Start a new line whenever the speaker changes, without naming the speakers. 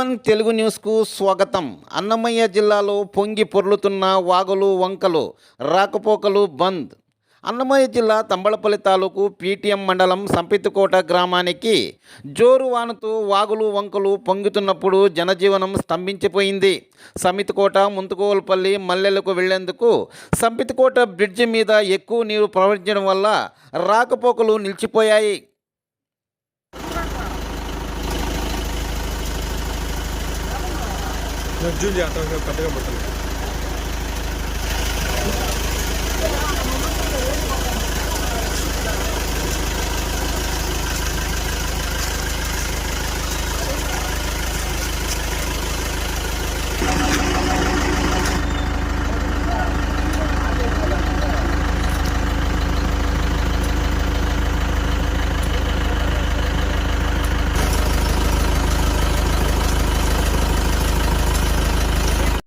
One Telugu న్యూస్కు స్వాగతం. అన్నమయ్య జిల్లాలో పొంగి పొర్లుతున్న వాగులు వంకలు రాకపోకలు బంద్. అన్నమయ్య జిల్లా తంబళపల్లి తాలూకు పీటీఎం మండలం సంపితికోట గ్రామానికి జోరు వానతో వాగులు వంకలు పొంగుతున్నప్పుడు జనజీవనం స్తంభించిపోయింది. సమితికోట ముంతుకోవలపల్లి మల్లెలకు వెళ్ళేందుకు సంపితికోట బ్రిడ్జి మీద ఎక్కువ నీరు ప్రవహించడం వల్ల రాకపోకలు నిలిచిపోయాయి.
Julia atau siapa dia betul.